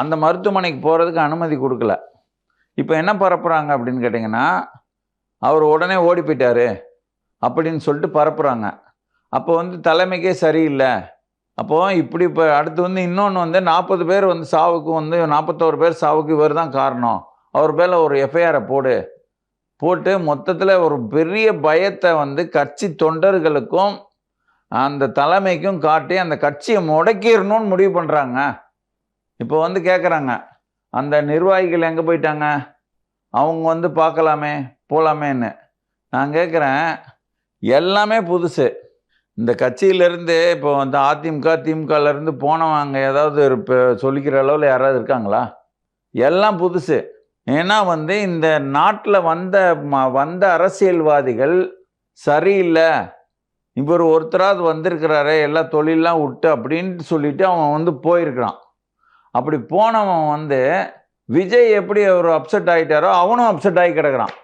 அந்த மருத்துவமனைக்கு போகிறதுக்கு அனுமதி கொடுக்கல. இப்போ என்ன பரப்புகிறாங்க அப்படின்னு கேட்டிங்கன்னா அவர் உடனே ஓடி போயிட்டாரு அப்படின்னு சொல்லிட்டு பரப்புகிறாங்க அப்போ வந்து தலைமைக்கே சரியில்லை. அப்போது இப்படி இப்போ அடுத்து வந்து இன்னொன்று வந்து நாற்பது பேர் வந்து சாவுக்கு வந்து நாற்பத்தோரு பேர் சாவுக்கு இவர் தான் காரணம். அவர் மேலே ஒரு எஃப்ஐஆரை போடு. போட்டு மொத்தத்தில் ஒரு பெரிய பயத்தை வந்து கட்சி தொண்டர்களுக்கும் அந்த தலைமைக்கும் காட்டி அந்த கட்சியை முடக்கிடணும்னு முடிவு பண்ணுறாங்க இப்போ வந்து கேட்குறாங்க அந்த நிர்வாகிகள் எங்கே போயிட்டாங்க? அவங்க வந்து பார்க்கலாமே போகலாமேன்னு நான் கேட்குறேன் எல்லாமே புதுசு. இந்த கட்சியிலேருந்து இப்போ வந்து அதிமுக திமுகலேருந்து போனவங்க ஏதாவது இப்போ சொல்லிக்கிற அளவில் யாராவது இருக்காங்களா? எல்லாம் புதுசு. ஏன்னா வந்து இந்த நாட்டில் வந்த ம- வந்த அரசியல்வாதிகள் சரியில்லை. இவர் ஒருத்தராவது வந்திருக்கிறாரே எல்லா தொழிலெலாம் விட்டு அப்படின்ட்டு சொல்லிவிட்டு அவன் வந்து போயிருக்கிறான். அப்படி போனவன் வந்து விஜய் எப்படி அவர் அப்செட் ஆகிட்டாரோ அவனும் அப்செட் ஆகி கிடக்குறான்.